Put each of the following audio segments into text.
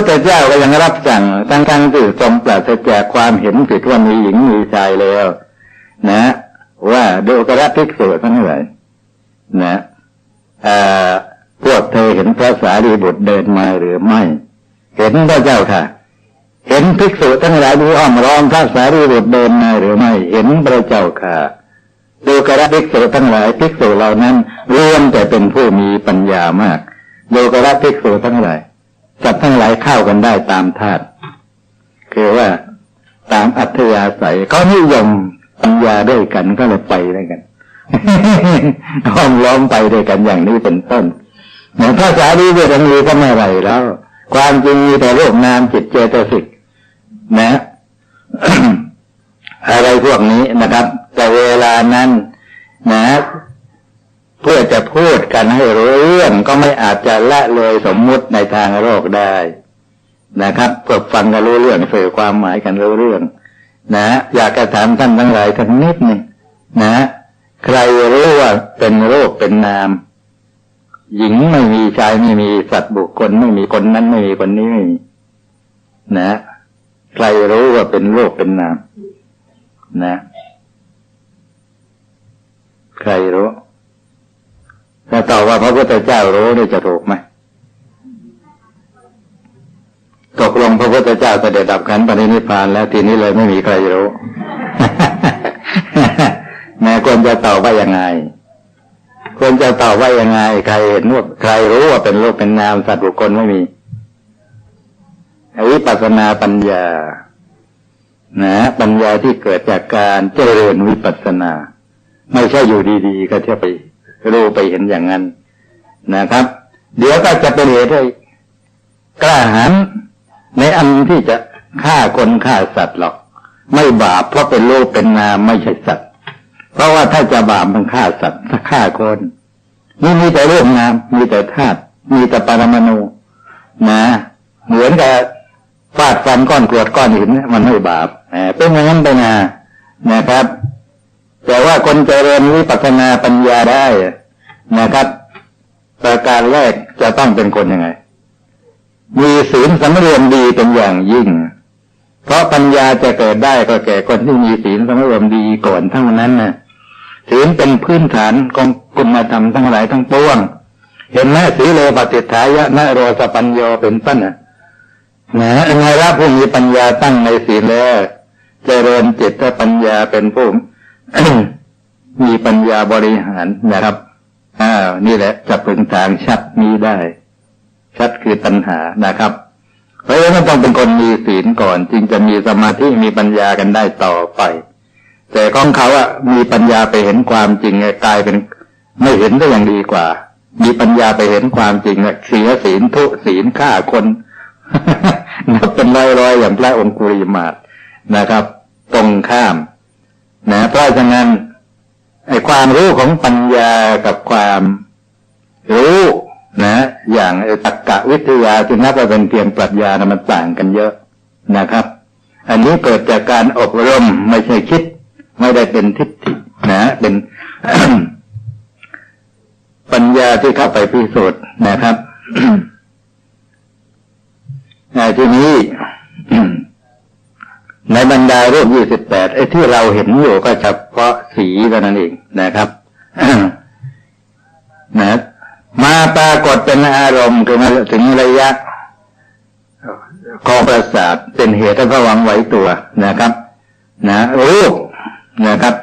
พุทธเจ้าก็ยังรับสั่งทั้งทั้งที่ทรงปราศจากความเห็นผิดว่ามีหญิงมีชายแล้ว นะ ว่าดูกระภิกษุทั้งหลายนะพวกเธอเห็นพระสารีบุตรเดินมาหรือไม่ เห็นพระเจ้าค่ะ เห็นภิกษุทั้งหลายดูอ้อมร้อมพระสารีบุตรเดินมาหรือไม่ เห็นพระเจ้าค่ะดูกระภิกษุทั้งหลายภิกษุเหล่านั้นรวมแต่เป็นผู้มีปัญญามากดูกระภิกษุทั้งหลาย จับทั้งหลายเข้ากันได้ตามธาตุคือว่าตามอัธยาศัยเขานิยมปัญญาด้วยกันก็เลยไปด้วยกันห้อมล้อมไปด้วยกันอย่างนี้เป็นต้นเหมือนภาษาดีเวทมีก็ไม่ไรแล้ว ความจริงมีแต่โลกนามจิตเจตสิกนะอะไรพวกนี้นะครับ แต่เวลานั้นนะ เพื่อจะพูดกันให้รู้เรื่องก็ไม่อาจจะละเลยสมมุติในทางโลกได้นะครับเพื่อฟังกันรู้เรื่องสื่อความหมายกันรู้เรื่อง นะ อยากจะถามท่านทั้งหลายทั้งนิดหนึ่งนะ ใครรู้ว่าเป็นโรคเป็นนาม หญิงไม่มีชายไม่มีสัตว์บุคคลไม่มีคนนั้นไม่มีคนนี้ไม่มีนะ ใครรู้ว่าเป็นโรคเป็นนาม นะ ใครรู้ ถ้าตอบว่าพระพุทธเจ้ารู้นี่จะถูกไหมตกลงพระพุทธเจ้าเสด็จดับขันปรินิพพานแล้วทีนี้เลยไม่มีใครรู้แม่ควรจะตอบว่ายังไงควรจะตอบว่ายังไง ใครเห็นว่าใครรู้ว่าเป็นโลกเป็นนามสัตว์บุคคลไม่มีวิปัสนาปัญญา นะ ปัญญาที่เกิดจากการเจริญวิปัสสนา ไม่ใช่อยู่ดีๆก็จะไป รู้ไปเห็นอย่างนั้นนะครับ เดี๋ยวก็จะเป็นเหตุให้กล้าหาญในอันที่จะฆ่าคนฆ่าสัตว์หรอก ไม่บาปเพราะเป็นโลกเป็นนามไม่ใช่สัตว์ เพราะว่าถ้าจะบาปมันฆ่าสัตว์ถ้าฆ่าคนนี่มีแต่เรื่องนามมีแต่ธาตุมีแต่ปรมาณูนะเหมือนกับฟาดฟันก้อนกรวดก้อนหินมันไม่บาปเป็นอย่างนั้นไปนะนะครับ แต่ว่าคนเจริญวิปัสสนาปัญญาได้นะครับ ประการแรกจะต้องเป็นคนยังไง มีศีลสำรวมดีเป็นอย่างยิ่ง เพราะปัญญาจะเกิดได้ก็แก่คนที่มีศีลสำรวมดีก่อนทั้งนั้นนะศีลเป็นพื้นฐานของคุณธรรมทั้งหลายทั้งปวง เห็นไหมสีโลปฏิทายะนะโรสปัญโยเป็นต้นนะนะไงละผู้มีปัญญาตั้งในศีลแล้วเจริญจิตปัญญาเป็นผู้ มีปัญญาบริหารนะครับอ่านี่แหละจะเป็นทางชัดนี้ได้ ชัดคือตัณหานะครับเพราะฉะนั้นต้องเป็นคนมีศีลก่อน จึงจะมีสมาธิมีปัญญากันได้ต่อไป แต่ของเขาอะมีปัญญาไปเห็นความจริงกลายเป็น ไม่เห็นได้อย่างดีกว่า มีปัญญาไปเห็นความจริงเสียศีลทุศีลฆ่าคนนับเป็นร้อยๆอย่างพระองคุริมาตนะครับ ตรงข้าม นะเพราะฉะนั้นไอ้ความรู้ของปัญญากับความรู้นะ อย่างตรรกะวิทยาที่นับว่าเป็นเพียงปรัชญานะมันต่างกันเยอะนะครับ อันนี้เกิดจากการอบรมไม่ใช่คิด ไม่ได้เป็นทิฏฐินะ เป็นปัญญาที่เข้าไปพิสูจน์นะครับทีนี้ ในบรรดารูปยี่สิบแปดไอ้ที่เราเห็นอยู่ก็เฉพาะสีเท่านั้นเองนะครับนะมาปรากฏเป็นอารมณ์คือมาถึงระยะคอประสาทเป็นเหตุให้ผวังไหวตัวนะครับ นะรูปนะครับ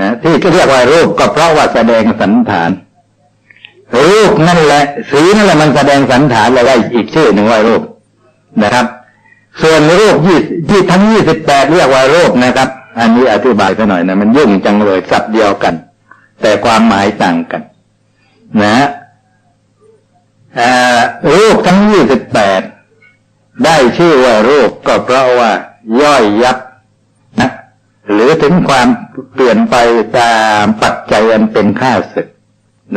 นะที่เรียกว่ารูปก็เพราะว่าแสดงสันฐาน รูปนั่นแหละ สีนั่นแหละมันแสดงสันฐานเลยว่าอีกชื่อหนึ่งว่ารูปนะครับ ส่วนรูปยี่ที่ทั้งยี่สิบแปดเรียกว่ารูปนะครับ อันนี้อธิบายไปหน่อยนะมันยุ่งจังเลยสับเดียวกัน แต่ความหมายต่างกัน นะรูปทั้งยี่สิบแปดได้ชื่อว่ารูปก็เพราะว่า ย่อยยับนะหรือถึงความเปลี่ยนไปตามปัจจัยอันเป็นข้าศึก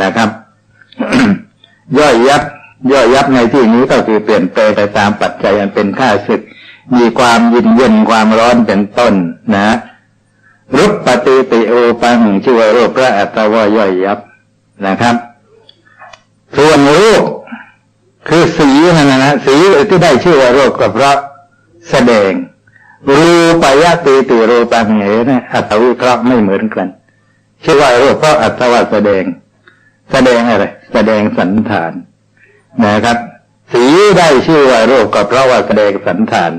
นะครับ ย่อยยับ ย่อยยับในที่นี้ก็คือเปลี่ยนแปลงไปตามปัจจัยอันเป็นข้าศึก มีความยินเย็นความร้อนเป็นต้นนะ รุปปฏิติโอปังชื่อว่ารูปพระอัตว่าย่อยยับนะครับ ส่วนรูปคือสีนั่นนะนะสีที่ได้ชื่อว่ารูปก็เพระแสดง รูปายะตีติรูปังเหนะอัตวิเคราะห์ไม่เหมือนกันชื่อว่ารูปเพราะอัตว่าแสดง แสดงอะไร แสดงสันฐาน นะครับสีได้ชื่อว่ารูปก็เพราะว่าแสดงสันฐาน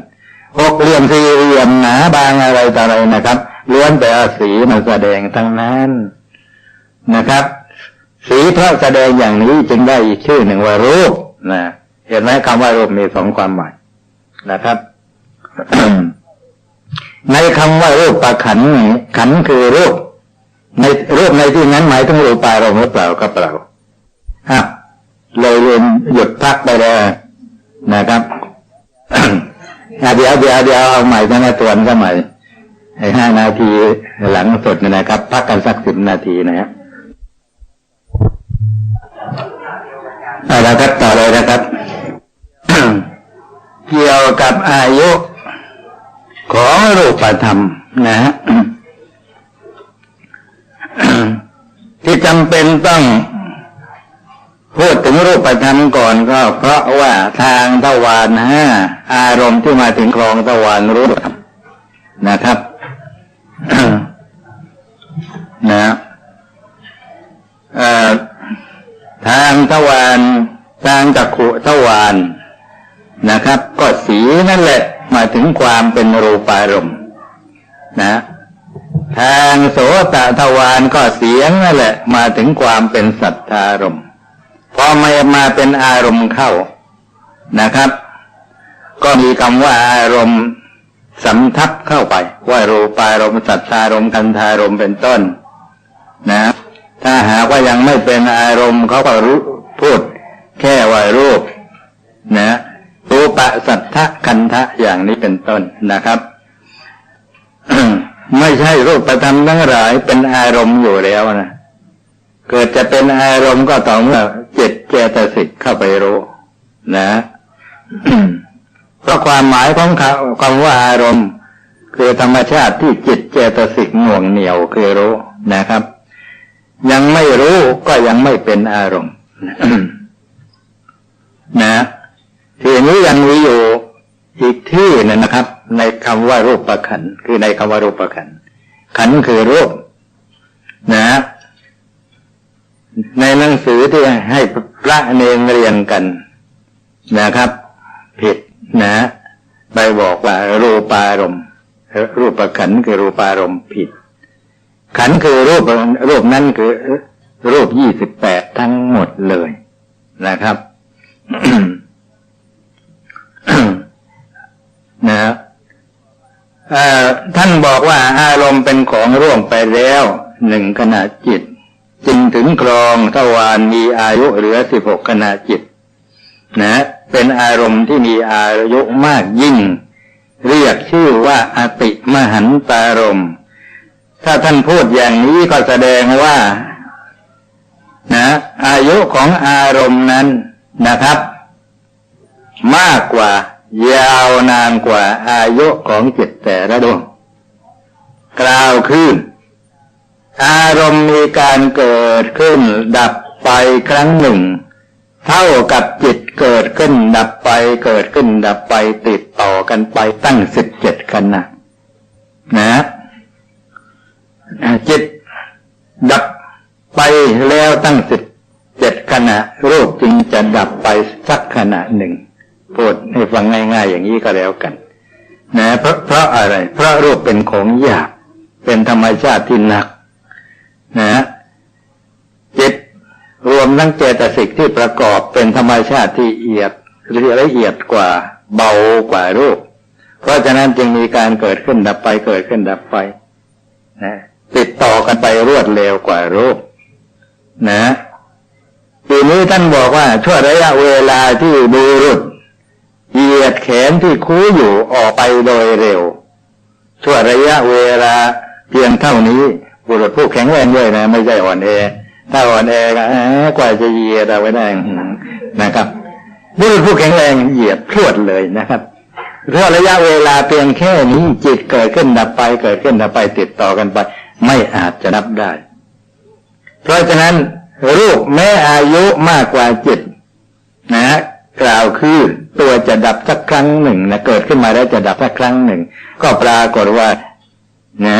หกเหลี่ยมสี่เหลี่ยมหนาบางอะไรต่ออะไรนะครับล้วนแต่สีมาแสดงทั้งนั้นนะครับ สีเพราะแสดงอย่างนี้จึงได้อีกชื่อหนึ่งว่ารูปนะเห็นไหมคำว่ารูปมีสองความหมายนะครับ ในคำว่ารูปประขันนี้ขันคือรูป ในรูปในที่นั้นหมายถึงรูปปารมณ์หรือเปล่าก็เปล่าฮะ เลยเรียนหยุดพักไปเลยนะครับเดี๋ยวเดี๋ยวเดี๋ยวเอาใหม่นะตวนก็ใหม่ไอ้ห้านาทีหลังสดนยนะครับ พักกันสักสิบนาทีนะฮะเอาละครับต่อเลยนะครับ เกี่ยวกับอายุของรูปธรรมนะฮะที่จำเป็นต้อง พูดถึงรูปธรรมก่อนก็เพราะว่าทางทวารห้าอารมณ์ที่มาถึงคลองทวารรู้นะครับนะทางทวารทางจักขุทวารนะครับ ก็สีนั่นแหละมาถึงความเป็นรูปารมณ์นะทางโสตทวารก็เสียงนั่นแหละ มาถึงความเป็นสัทธารมณ์ พอมามาเป็นอารมณ์เข้านะครับ ก็มีคำว่าอารมณ์สำทับเข้าไป ว่ารูปารมณ์สัทธารมณ์กันธารมณ์เป็นต้น นะ ถ้าหากว่ายังไม่เป็นอารมณ์เขาก็รู้พูด แค่ว่ารูป นะรูปะสัทธะคันทะอย่างนี้เป็นต้นนะครับไม่ใช่รูปธรรมทั้งหลายเป็นอารมณ์อยู่แล้วนะ เกิดจะเป็นอารมณ์ก็ต่อเมื่อเจ็ดเจตสิกเข้าไปรู้ นะเพราะความหมายของคำว่าอารมณ์ คือธรรมชาติที่จิตเจตสิกหน่วงเหนียวคือรู้นะครับ ยังไม่รู้ก็ยังไม่เป็นอารมณ์นะทีนี้ยังมีอยู่อีกที่นึงนะครับ ในคำว่ารูปประขันคือในคำว่ารูปประขันขันคือรูป นะ ในหนังสือที่ให้พระเนรเรียนกันนะครับ ผิดนะไปบอกว่ารูปารมณ์รูปขันคือรูปารมณ์ผิด ขันคือรูปรูปนั้นคือ รูปยี่สิบแปดทั้งหมดเลยนะครับนะท่านบอกว่าอารมณ์เป็นของร่วงไปแล้วหนึ่งขณะจิต จึงถึงครองทวารมีอายุเหลือสิบหกขณะจิตนะเป็นอารมณ์ที่มีอายุมากยิ่ง เรียกชื่อว่าอติมหันตารมณ์ถ้าท่านพูดอย่างนี้ก็แสดงว่า นะ อายุของอารมณ์นั้นนะครับ มากกว่า ยาวนานกว่าอายุของจิตแต่ละดวงกล่าวคือ อารมณ์มีการเกิดขึ้น ดับไปครั้งหนึ่ง เท่ากับจิตเกิดขึ้น ดับไปเกิดขึ้น ดับไปติดต่อกันไปตั้งสิบเจ็ดขณะนะจิตดับไปแล้วตั้งสิบเจ็ดขณะ รูปจึงจะดับไปสักขณะหนึ่งพูดให้ฟังง่ายๆอย่างนี้ก็แล้วกัน นะเพราะเพราะอะไร เพราะรูปเป็นของหยาบเป็นธรรมชาติที่หนัก นะจิตรวมทั้งเจตสิกที่ประกอบเป็นธรรมชาติที่เอียดละเอียดกว่าเบากว่ารูป เพราะฉะนั้นจึงมีการเกิดขึ้นดับไปเกิดขึ้นดับไปนะติดต่อกันไปรวดเร็วกว่ารูป นะทีนี้ท่านบอกว่าช่วระยะเวลาที่ดูรุดเหยียดแขนที่คูอยู่ออกไปโดยเร็ว ช่วระยะเวลาเพียงเท่านี้ บุรุษผู้แข็งแรงด้วยนะ ไม่ใช่อ่อนแอถ้าอ่อนแอก็กว่าจะเหยียดเอาไว้ได้นะครับ บุรุษผู้แข็งแรงเหยียดพรวดเลยนะครับเพราะระยะเวลาเพียงแค่นี้จิตเกิดขึ้นดับไป เกิดขึ้นดับไปติดต่อกันไป ไม่อาจจะนับได้ เพราะฉะนั้นรูปแม้อายุมากกว่าจิตนะกล่าวคือตัวจะดับสักครั้งหนึ่งนะเกิดขึ้นมาแล้วจะดับสักครั้งหนึ่ง ก็ปรากฏว่านะ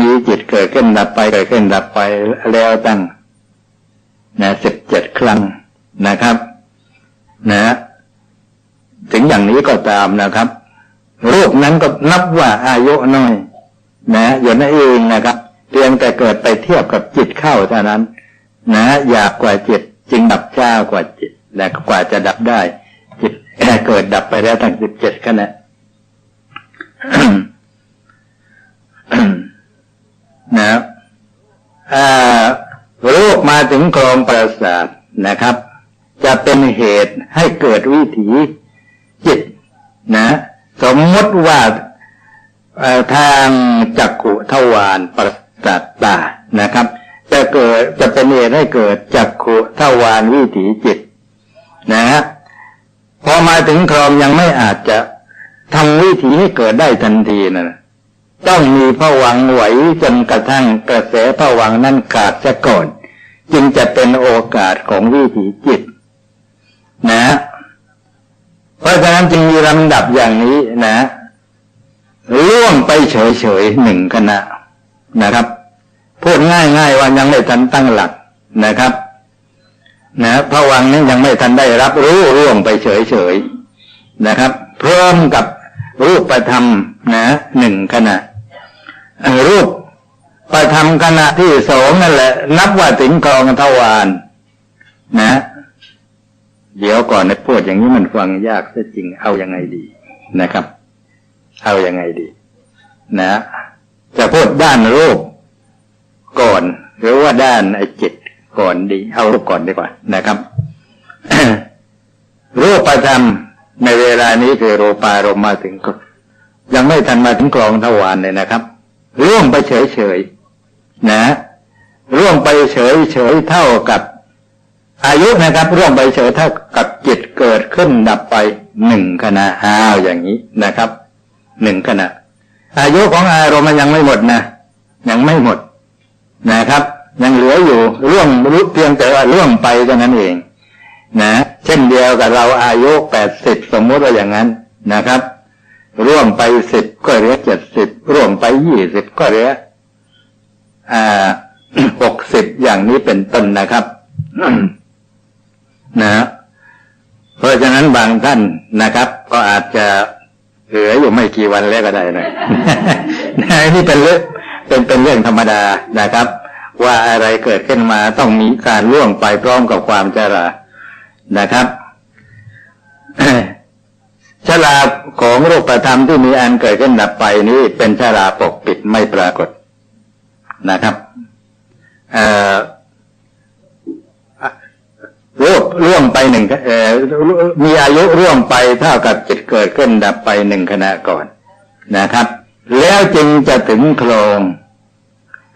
มีจิตเกิดขึ้นดับไปเกิดขึ้นดับไปแล้วตั้งนะสิบเจ็ดครั้งนะครับ นะ ถึงอย่างนี้ก็ตามนะครับรูปนั้นก็นับว่าอายุน้อย นะอยู่นั่นเองนะครับเพียงแต่เกิดไปเทียบกับจิตเข้าเท่านั้น นะอยากกว่าจิตจึงดับช้ากว่าจิตและกว่าจะดับได้ จิตเกิดดับไปแล้วทั้งสิบเจ็ดขณะ นะอ่ารูปมาถึงกรองประสาทนะครับ จะเป็นเหตุให้เกิดวิถีจิตนะ สมมติว่าทางจักขุทวารประสาทตานะครับ จะเกิดจะเป็นเหตุให้เกิดจักขุทวารวิถีจิต นะฮะพอมาถึงครองยังไม่อาจจะทำวิถีให้เกิดได้ทันทีนะ ต้องมีผวังไหวจนกระทั่งกระแสผวังนั้นขาดซะก่อน จึงจะเป็นโอกาสของวิถีจิต นะ เพราะฉะนั้นจึงมีลำดับอย่างนี้นะล่วงไปเฉยๆหนึ่งขณะนะครับ พูดง่ายๆว่ายังไม่ทันตั้งหลักนะครับ นะพระวังนี้ยังไม่ทันได้รับรู้ร่วงไปเฉยๆนะครับ พร้อมกับรูปประธรรมนะ หนึ่งขณะรูปประธรรมขณะที่สองนั่นแหละ นับว่าถึงกองทวารนะ เดี๋ยวก่อนนะพูดอย่างนี้มันฟังยากซะจริงเอาอยัางไงดีนะครับ เอาอยัางไงดี นะ จะพูดด้านรูปก่อน หรือว่าด้านไอ้จิตก่อนดี เอารูปก่อนดีกว่านะครับรูปประธรรมในเวลานี้คือโรปารมมาถึงก็ ยังไม่ทันมาถึงกรองทวารเลยนะครับร่วงไปเฉยๆนะร่วงไปเฉยๆเท่ากับ อายุนะครับร่วงไปเฉยเท่ากับจิตเกิดขึ้นดับไปหนึ่งขณะอ้าวอย่างนี้นะครับหนึ่งขณะ อายุของอารมณ์มันยังไม่หมดนะยังไม่หมดนะครับ ยังเหลืออยู่ร่วงรู้เพียงแต่ว่าร่วงไปเท่านั้นเองนะเช่นเดียวกับเราอายุแปดสิบสมมติว่าอย่างนั้นนะครับ ร่วงไปสิบก็เหลือเจ็ดสิบร่วงไปยี่สิบก็เหลืออ่าหกสิบอย่างนี้เป็นต้นนะครับนะเพราะฉะนั้นบางท่านนะครับ ก็อาจจะเหลืออยู่ไม่กี่วันแล้วก็ได้นะนี่เป็นเรื่องเป็นเป็นเรื่องธรรมดานะครับ ว่าอะไรเกิดขึ้นมาต้องมีการล่วงไปพร้อมกับความเจรานะครับ ชลาของรูปธรรมที่มีอันเกิดขึ้นดับไปนี้เป็นชลาปกปิดไม่ปรากฏนะครับรูปร่วงไปหนึ่งมีอายุร่วงไปเท่ากับจิตเกิดขึ้นดับไปหนึ่งขณะก่อนนะครับ แล้วจึงจะถึงโครง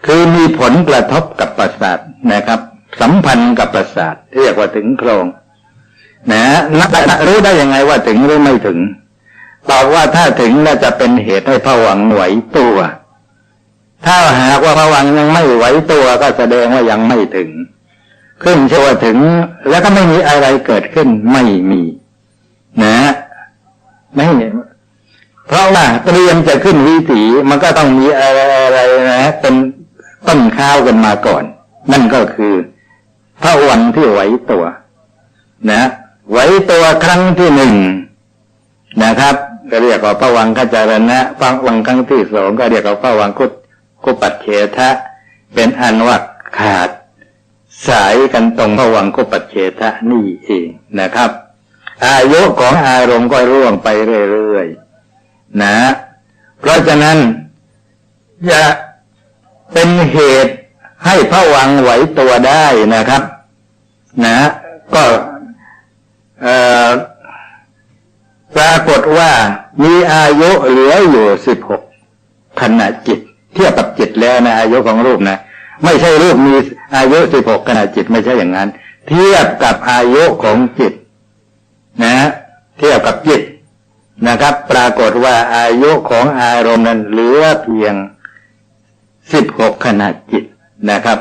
คือมีผลกระทบกับประสาทนะครับ สัมพันธ์กับประสาทเรียกว่าถึงโครง นะนักรู้ได้ยังไงว่าถึงหรือไม่ถึงตอบว่าถ้าถึงน่าจะเป็นเหตุให้ผวังไหวตัว ถ้าหากว่าผวังยังไม่ไหวตัวก็แสดงว่ายังไม่ถึง ขึ้นเชื่อว่าถึง แล้วก็ไม่มีอะไรเกิดขึ้นไม่มี นะไม่เพราะว่าเตรียมจะขึ้นวิถีมันก็ต้องมีอะไรอะไรนะเป็นต้นข้าวกันมาก่อน นั่นก็คือพระวันที่ไหวตัว นะ ไหวตัวครั้งที่หนึ่งนะครับ ก็เรียกว่าพระวังขจารณะพระวังครั้งที่สองก็เรียกว่าพระวังกุกุปัตเฉทะ เป็นอันว่าขาด สายกันตรงพระวังกุปัตเฉทะนี่เองนะครับ อายุของอารมณ์ก็ร่วงไปเรื่อยๆนะ เพราะฉะนั้นจะเป็นเหตุให้พระวังไหวตัวได้นะครับ นะ ก็ ปรากฏว่ามีอายุเหลืออยู่สิบหกขณะจิต เทียบกับจิตแล้วนะอายุของรูปนะไม่ใช่รูปมีอายุสิบหกขณะจิตไม่ใช่อย่างนั้น เทียบกับอายุของจิต นะ เทียบกับจิตนะครับ ปรากฏว่าอายุของอารมณ์นั้นเหลือเพียงสิบหกขณะจิตนะครับ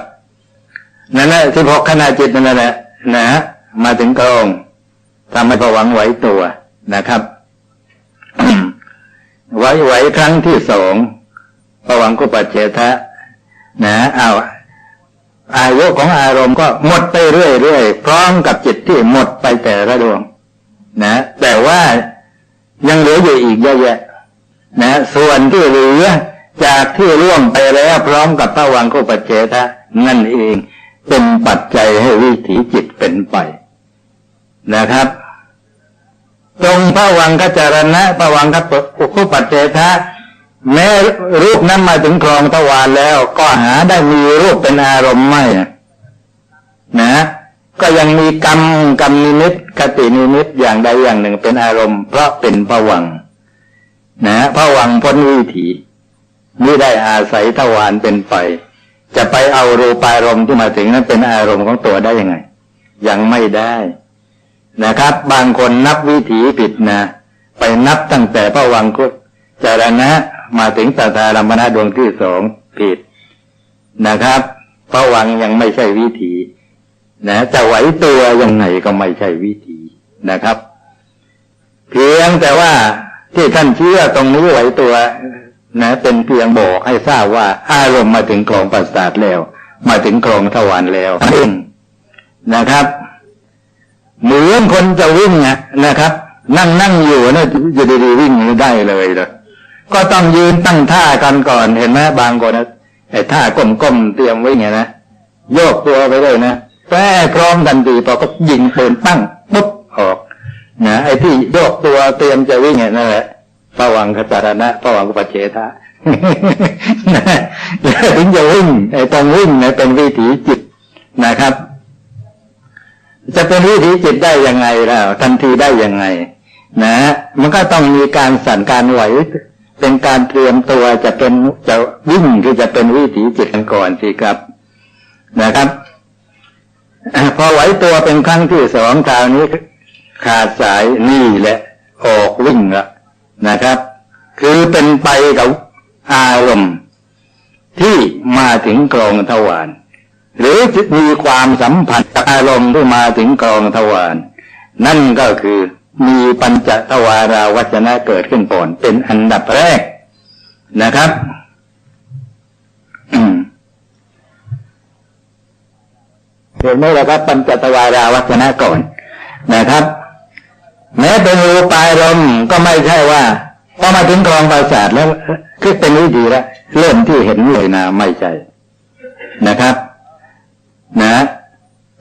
นั่นแหละสิบหกขณะจิตนั่นแหละนะมาถึงกรง ทำให้ผวังไหวตัวนะครับไหวไหวครั้งที่สองผวังคุปัจเจทะนะเอาอายุของอารมณ์ก็หมดไปเรื่อยๆพร้อมกับจิตที่หมดไปแต่ละดวง นะ แต่ว่ายังเหลืออยู่อีกเยอะแยะนะส่วนที่เหลือจากที่ร่วงไปแล้วพร้อมกับพระวังคุปเจทะนั่นเองเป็นปัจจัยให้วิถีจิตเป็นไปนะครับ ตรงพระวังคจารณะพระวังคุปเจทะแม้รูปนั้นมาถึงครองทวารแล้ว ก็หาได้มีรูปเป็นอารมณ์ไม่นะ ก็ยังมีกรรมกรรมนิมิตคตินิมิตอย่างใดอย่างหนึ่งเป็นอารมณ์ เพราะเป็นพระวังนะพระวังพ้นวิถีไม่ได้อาศัยทวารเป็นไป จะไปเอารูปารมณ์ที่มาถึงนั้นเป็นอารมณ์ของตัวได้ยังไง ยังไม่ได้ นะครับ บางคนนับวิถีผิดนะ ไปนับตั้งแต่พระวังคุจารณะมาถึงสัทธารมณะดวงที่สองผิดนะครับพระวังยังไม่ใช่วิถีนะจะไหวตัวยังไงก็ไม่ใช่วิธีนะครับ เพียงแต่ว่าที่ท่านเชื่อตรงนี้ไหวตัวนะเป็นเพียงบอกให้ทราบว่าอารมณ์มาถึงกรองประสาทแล้ว มาถึงกรองทวารแล้วเองนะครับ เหมือนคนจะวิ่งนะครับ นั่งนั่งอยู่นะจะดีๆวิ่งได้เลยเลยก็ต้องยืนตั้งท่ากันก่อนเห็นไหมบางคนนะไอ้ท่าก้มๆเตรียมไว้ไงนะโยกตัวไปเลยนะแป้พร้อมทันทีพอก็ยิงปืนปั้งปุ๊บออกนะไอ้ที่โยกตัวเตรียมจะวิ่งเนี่ยนั่นแหละระวังขจารณะระวังกุปเชทะแล้วถึงจะวิ่งไอ้ตรงวิ่งเนี่ยเป็นวิถีจิตนะครับ จะเป็นวิถีจิตได้ยังไงแล้วทันทีได้ยังไง นะ มันก็ต้องมีการสั่นการไหว เป็นการเตรียมตัวจะเป็นจะวิ่งคือจะเป็นวิถีจิตกันก่อนสิครับ นะครับพอไหวตัวเป็นครั้งที่สองคราวนี้ ขาดสายนี่แหละ ออกวิ่งละนะครับ คือเป็นไปกับอารมณ์ที่มาถึงกรองทวาร หรือมีความสัมผัสกับอารมณ์ที่มาถึงกองทวารนั่นก็คือมีปัญจทวาราวัจนะเกิดขึ้นก่อนเป็นอันดับแรกนะครับเห็นไหมล่ะครับปัญจทวาราวัจนะก่อนนะครับ แม้เป็นรูปายลมก็ไม่ใช่ว่าพอมาถึงกองประสาทแล้วคือเป็นวิธีแล้วเริ่มที่เห็นเลยนะไม่ใช่นะครับ นะ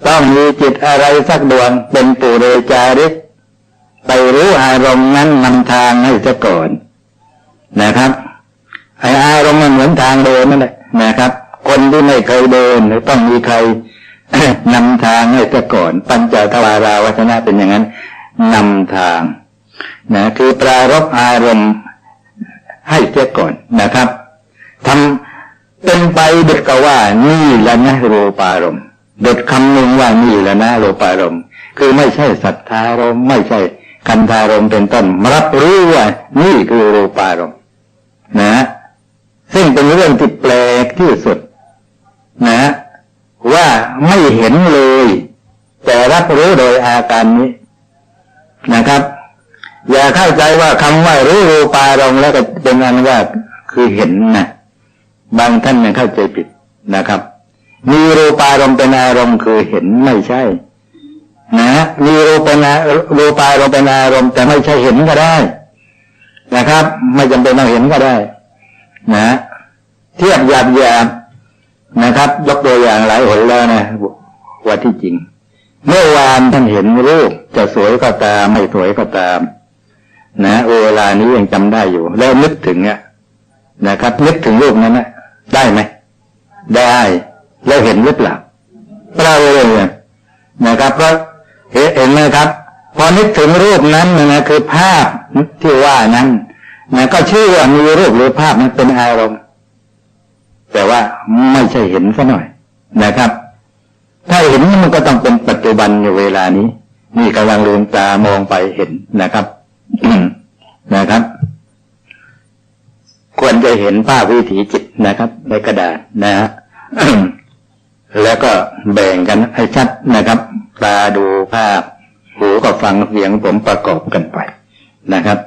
ต้องมีจิตอะไรสักดวงเป็นปุเรจาริก ไปรู้อารมณ์นั้นนำทางให้ซะก่อน นะครับไออารมณ์มันเหมือนทางเดินนั่นแหละนะครับ คนที่ไม่เคยเดินต้องมีใครนำทางให้ซะก่อน ปัญจทวาราวัฒนะเป็นอย่างนั้นนำทางนะคือปรารบอารมณ์ให้เสียก่อนนะครับทำ เป็นไปเด็กก็ว่านี่แหละนะโรปารมเด็ดคำหนึ่งว่านี่แหละนะโรปารมคือไม่ใช่ศรัทธารมไม่ใช่คันธารมเป็นต้นรับรู้ว่านี่คือรูปารมนะ ซึ่งเป็นเรื่องที่แปลกที่สุด นะ ว่าไม่เห็นเลย แต่รับรู้โดยอาการนี้นะครับ อย่าเข้าใจว่าคำว่ารู้รูปารมแล้วก็เป็นอันว่าคือเห็นนะ บางท่านยังเข้าใจผิดนะครับ มีรูปารมณ์เป็นอารมณ์คือเห็นไม่ใช่ นะมีรูปนารูปายเราเป็นอารมณ์แต่ไม่ใช่เห็นก็ได้ นะครับ ไม่จำเป็นต้องเห็นก็ได้ นะเทียบหยาบหยาบนะครับ ยกตัวอย่างหลายหนแล้วนะว่าที่จริง เมื่อวานท่านเห็นรูปจะสวยก็ตาม ไม่สวยก็ตาม นะเวลานี้ยังจำได้อยู่ แล้วนึกถึงเนี่ยนะครับ นึกถึงรูปนั้นนะ ได้ไหม ได้ แล้วเห็นหรือเปล่าเปล่าเลยนะครับเพราะเห็นไหมครับ พอนึกถึงรูปนั้นนะคือภาพที่ว่านั้นนะก็ชื่อว่ามีรูปหรือภาพนั้นเป็นอารมณ์แต่ว่าไม่ใช่เห็นซะหน่อยนะครับ ถ้าเห็นมันก็ต้องเป็นปัจจุบันอยู่เวลานี้ นี่กำลังลืมตามองไปเห็นนะครับนะครับ ควรจะเห็นภาพวิถีจิตนะครับ ในกระดาษนะฮะแล้วก็แบ่งกันให้ชัดนะครับ ตาดูภาพ หูก็ฟังเสียงผมประกอบกันไปนะครับ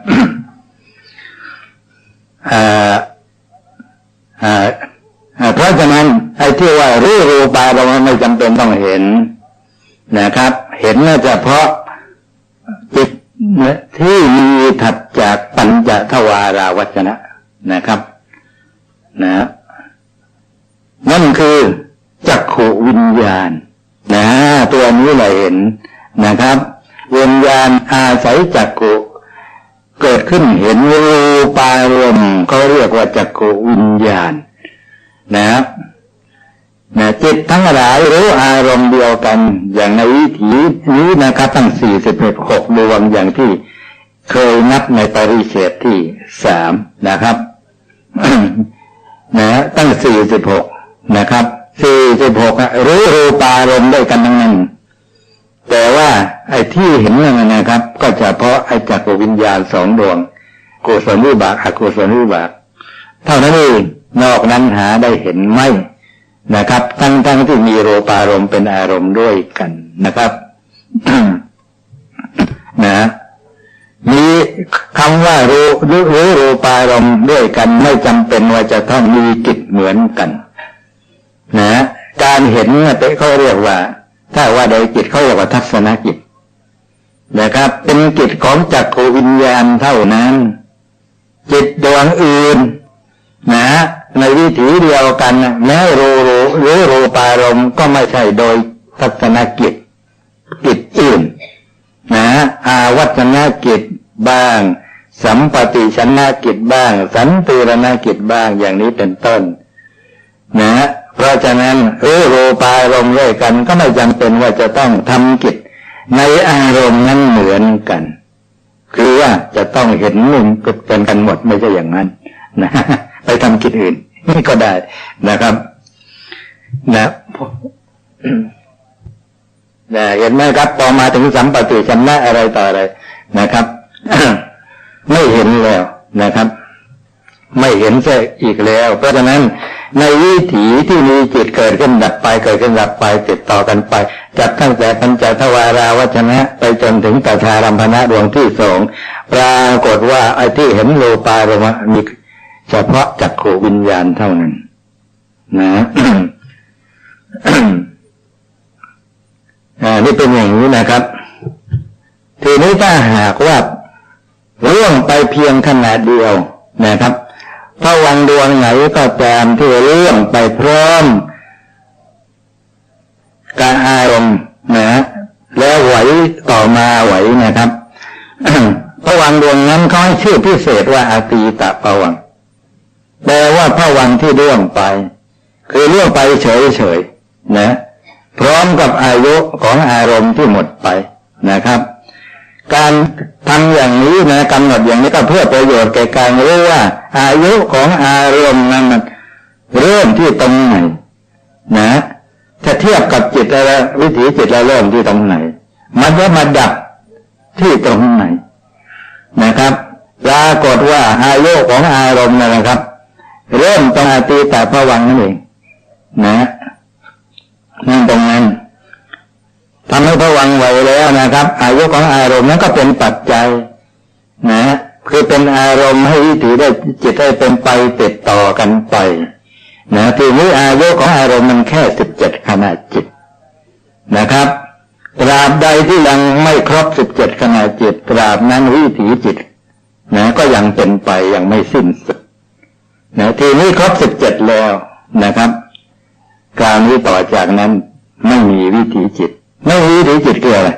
เพราะฉะนั้นไอ้ที่ว่ารู้รูปารมณ์ไม่จำเป็นต้องเห็นนะครับ เห็นน่าจะเพราะจิตที่มีถัดจากปัญจทวาราวัจนะ นะครับ นะนั่นคือจักขวิญญาณ นะ ตัวนี้เราเห็นนะครับวิญญาณอาศัยจักขุเกิดขึ้นเห็นรูปารมณ์เขาเรียกว่าจักขวิญญาณ นะครับนะจิตทั้งหลายรู้อารมณ์เดียวกัน อย่างในวิถีนี้นะครับตั้งสี่สิบเอ็ดหกดวงอย่างที่เคยนับในปริเฉดที่สามนะครับ นะตั้งสี่สิบหกนะครับสี่สิบหกรู้รูปารมณ์ด้วยกันทั้งนั้น แต่ว่าไอ้ที่เห็นนั่นนะครับ ก็จะเพราะไอ้จักรวิญญาณสองดวงกุศลวิบากอกุศลวิบาก เท่านั้นเองนอกนั้นหาได้เห็นไหมนะครับ ทั้งทั้งที่มีโรปารมณ์เป็นอารมณ์ด้วยกันนะครับ นะมี คำว่ารู้รู้รู้รูปารมณ์ด้วยกันไม่จำเป็นว่าจะต้องมีกิจเหมือนกัน นะ การเห็นเนี่ยเขาเรียกว่า ถ้าว่าโดยจิตเขาเรียกว่าทัศนกิจนะครับ เป็นกิจของจักรวิญญาณเท่านั้น จิตดวงอื่น นะ ในวิถีเดียวกันแม้รู้รู้รือรูปารมณ์ก็ไม่ใช่โดยทัศนกิจกิจอื่น นะอาวัจนกิจ บ้าง สัมปติชนะกิจบ้าง สันติรณกิจบ้างอย่างนี้เป็นต้น นะเพราะฉะนั้นเออรูปารมณ์ด้วยกัน ก็ไม่จำเป็นว่าจะต้องทำกิจ ในอารมณ์นั้นเหมือนกัน คือว่าจะต้องเห็นหนึ่งเป็นกันหมดไม่ใช่อย่างนั้นนะไปทำกิจอื่นนี่ก็ได้นะครับ นะนะเห็นไหมครับพอมาถึงสัมปติชนะอะไรต่ออะไรนะครับ ไม่เห็นแล้วนะครับ ไม่เห็นเสียอีกแล้ว เพราะฉะนั้นในวิถีที่มีจิตเกิดขึ้นดับไปเกิดขึ้นดับไปติดต่อกันไป จับตั้งแต่ปัญจทวาราวัชนะ ไปจนถึงตถารัมพนะดวงที่สองปรากฏว่าไอ้ที่เห็นโลปารมะมีเฉพาะจักขวิญญาณเท่านั้น นะอ่านี่เป็นอย่างนี้นะครับ ทีนี้ถ้าหากว่า ร่วงไปเพียงขนาดเดียวนะครับพระวังดวงไหนก็ตามที่ร่วงไปพร้อมการอารมณ์นะแล้วไหวต่อมาไหวนะครับพระวังดวงนั้นเขาให้ชื่อพิเศษว่าอาตีตะพระวังแปลว่าพระวังที่ล่วงไป คือล่วงไปเฉยๆนะ พร้อมกับอายุของอารมณ์ที่หมดไปนะครับ การทำอย่างนี้นะกำหนดอย่างนี้ก็เพื่อประโยชน์แก่การรู้ว่า อายุของอารมณ์นั้นมันเริ่มที่ตรงไหนนะถ้าเทียบกับจิตแล้ววิถีจิตเราเริ่มที่ตรงไหน มันจะมาดับที่ตรงไหนนะครับปรากฏว่าอายุของอารมณ์นะครับ เริ่มตรงอาตีแต่พระวังนั่นเองนะนั่นตรงนั้น ทำให้พระวังไหวแล้วนะครับ อายุของอารมณ์นั้นก็เป็นปัจจัยนะคือเป็นอารมณ์ให้วิถีได้จิตได้เป็นไปติดต่อกันไปนะทีนี้อายุของอารมณ์มันแค่สิบเจ็ดขณะจิตนะครับตราบใดที่ยังไม่ครบสิบเจ็ดขณะจิตตราบนั้นวิถีจิตนะก็ยังเป็นไปยังไม่สิ้นสุดนะทีนี้ครบสิบเจ็ดแล้วนะครับคราวนี้ต่อจากนั้นไม่มีวิถีจิต ไม่มีวิถีจิตคืออะไร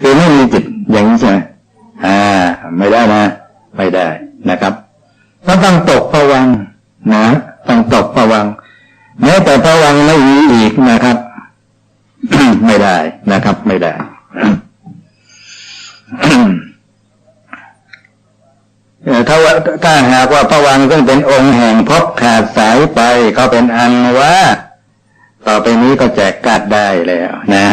คือไม่มีจิตอย่างนี้ใช่ไหมอ่า ไม่ได้นะ ไม่ได้นะครับต้องตกผวังนะต้องตกผวังแม้แต่ผวังไม่มีอีกนะครับ ไม่ได้นะครับ ไม่ได้ถ้าว่าถ้าหากว่าพระวังซึ่งเป็นองค์แห่งพบขาดสายไป ก็เป็นอันว่า ต่อไปนี้ก็แจกกัดได้แล้วนะ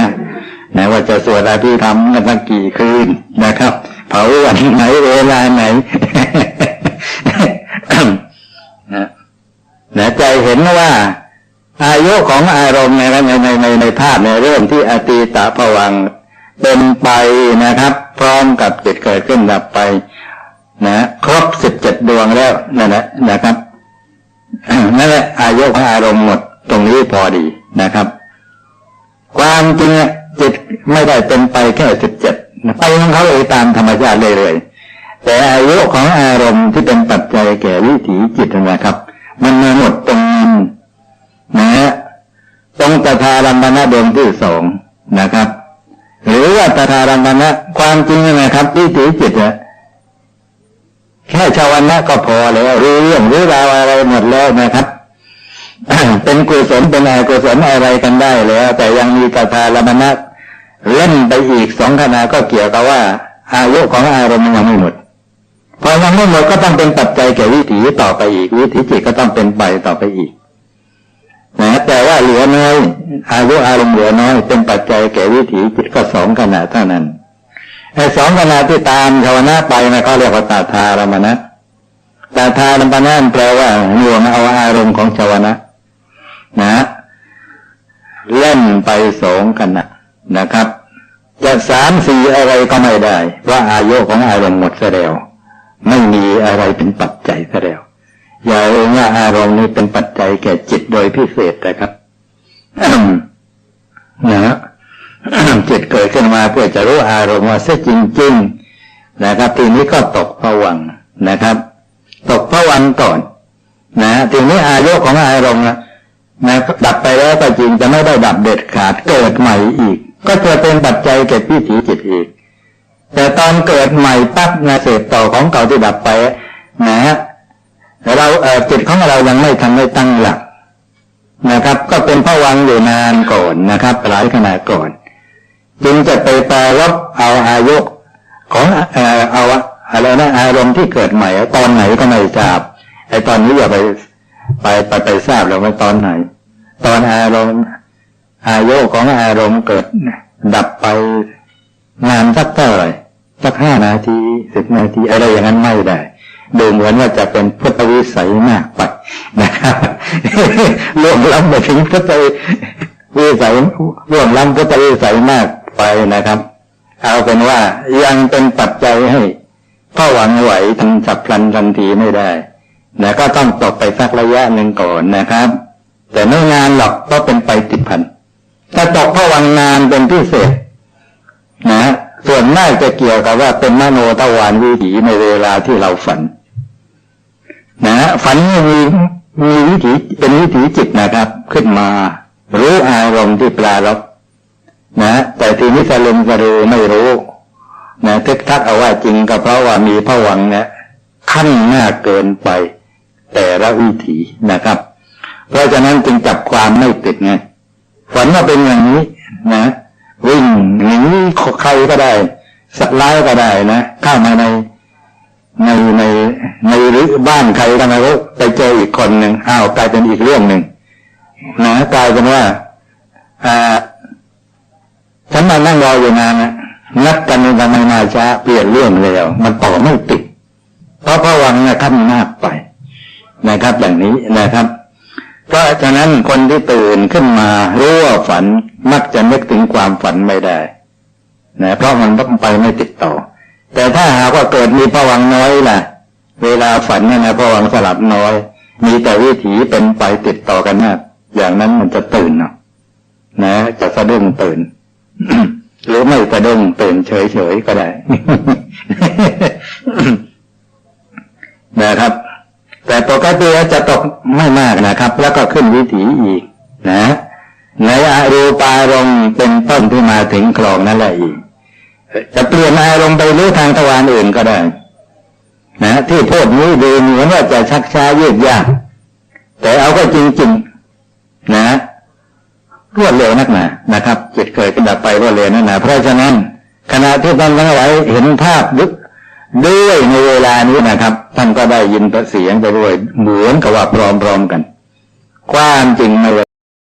นะว่าจะสวดอภิธรรมกันสักกี่คืนนะครับ เผาวันไหนเวลาไหนนะนะใจเห็นว่า อายุของอารมณ์ในในในในในภาพในเรื่องที่อตีตาผวังเป็นไปนะครับ พร้อมกับจิตเกิดขึ้นดับไป นะ ครบสิบเจ็ดดวงแล้วนั่นแหละนะครับนั่นแหละอายุของอารมณ์หมดตรงนี้พอดี นะครับ ความจริงจิตไม่ได้เป็นไปแค่สิบเจ็ดไปของเขาเองตามธรรมชาติเลยๆแต่อายุของอารมณ์ที่เป็นปัจจัยแก่วิถีจิตนะครับ มันมาหมดตรงนะฮะตรงตถาลัมปนะดวงที่สองนะครับ หรือว่าตถาลัมนะความจริงนะครับวิถีจิตอะแค่ชาวนะก็พอแล้วรู้เรื่องรู้ราวอะไรหมดแล้วนะครับ เป็นกุศลเป็นอกุศลอะไรกันได้แล้ว แต่ยังมีตถาลัมปนะเล่นไปอีกสองขณะก็เกี่ยวกับว่า อายุของอารมณ์ยังไม่หมดพอยังไม่หมดก็ต้องเป็นปัจจัยแก่วิถีต่อไปอีก วิถีจิตก็ต้องเป็นไปต่อไปอีกนะแต่ว่าเหลือน้อยอายุอารมณ์เหลือน้อย เป็นปัจจัยแก่วิถีจิตก็สองขณะเท่านั้นไอ้สองขณะที่ตามชาวนะไปนะเขาเรียกว่าตาทารมณะตาทารมณะแปลว่าหน่วงเอาอารมณ์ของชาวนะ นะเล่นไปสองขณะนะครับ จะสามสี่อะไรก็ไม่ได้เพราะอายุของอารมณ์หมดซะแล้ว ไม่มีอะไรเป็นปัจจัยซะแล้ว อย่าเองว่าอารมณ์นี้เป็นปัจจัยแก่จิตโดยพิเศษนะครับนะฮะจิตเกิดขึ้นมาเพื่อจะรู้อารมณ์ว่าเสียจริงๆนะครับ ทีนี้ก็ตกผวังนะครับ ตกผวังก่อน นะทีนี้อายุของอารมณ์นะ นะดับไปแล้วก็จริงจะไม่ได้ดับเด็ดขาดเกิดใหม่อีก ก็จะเป็นปัจจัยแก่พิถีจิตอีก แต่ตอนเกิดใหม่ปั๊บนะเศษต่อของเก่าที่ดับไป นะฮะเราเออจิตของเรายังไม่ทันได้ตั้งหลักนะครับ ก็เป็นผวังอยู่นานก่อนนะครับหลายขณะก่อน จึงจะไปแปลลบเอาอายุของเอ่อเอาอะไรนะอารมณ์ที่เกิดใหม่ตอนไหนก็ไม่ทราบไอ้ตอนนี้อย่าไป ไปไปไปทราบแล้วว่าตอนไหน ตอนอารมณ์อายุของอารมณ์เกิด ดับไปนานสักเท่าไหร่สักห้านาทีสิบนาทีอะไรอย่างนั้นไม่ได้ดูเหมือนว่าจะเป็นพุทธวิสัยมากไปนะครับล่วงล้ำไปถึงพุทธวิสัยล่วงล้ำพุทธวิสัยมากไปนะครับ เอาเป็นว่ายังเป็นปัจจัยให้พ่อหวังไหวทันฉับพลันทันทีไม่ได้ นะก็ต้องตกไปสักระยะหนึ่งก่อนนะครับ แต่ไม่นานหรอกก็เป็นไปติดพันถ้าตกพ่อหวังนานเป็นพิเศษนะส่วนมากจะเกี่ยวกับว่าเป็นมโนตะวานวิถีในเวลาที่เราฝัน นะฝันมีมีวิถีเป็นวิถีจิตนะครับ ขึ้นมารู้อารมณ์ที่ปลารบนะแต่ทีนี้สลุมสรูไม่รู้นะทึกทักเอาว่าจริงก็เพราะว่ามีผวังค์นะขั้นหน้าเกินไป แต่ละวิถีนะครับ เพราะฉะนั้นจึงจับความไม่ติดไงฝันว่าเป็นอย่างนี้นะวิ่งหนีใครก็ได้ สัตว์ร้ายก็ได้นะเข้ามาในในในในหรือบ้านใครก็ไม่รู้ไปเจออีกคนหนึ่งอ้าวกลายเป็นอีกเรื่องหนึ่งนะกลายเป็นว่าอ่าฉันมานั่งรออยู่นานนะนัดกันในทำไมมาช้าเปลี่ยนเรื่องแล้ว มันต่อไม่ติด เพราะพระวังนะขั้นมากไป นะครับอย่างนี้นะครับ เพราะฉะนั้นคนที่ตื่นขึ้นมารู้ว่าฝันมักจะนึกถึงความฝันไม่ได้นะเพราะมันต้องไปไม่ติดต่อ แต่ถ้าหากว่าเกิดมีผวังน้อยล่ะ เวลาฝันเนี่ยนะผวังสลับน้อย มีแต่วิถีเป็นไปติดต่อกันมากอย่างนั้นมันจะตื่นเนาะนะ จะสะดุ้งตื่นหรือไม่สะดุ้งตื่นเฉยๆก็ได้นะครับ แต่ปกติจะตกไม่มากนะครับ แล้วก็ขึ้นวิถีอีกนะในอารูปารมณ์เป็นต้นที่มาถึงคลองนั่นแหละอีกจะเปลี่ยนอารมณ์ไปรู้ทางทวารอื่นก็ได้นะที่พูดนี้ดูเหมือนว่าจะชักช้ายืดยากแต่เอาก็จริงๆนะรวดเร็วนักหนานะครับจิตเกิดขึ้นดับไปรวดเร็วนักหนาเพราะฉะนั้นขณะที่ท่านทั้งหลายเห็นภาพดึก ด้วยในเวลานี้นะครับ ท่านก็ได้ยินเสียงไปด้วยเหมือนกับว่าพร้อมๆกัน ความจริงไม่ได้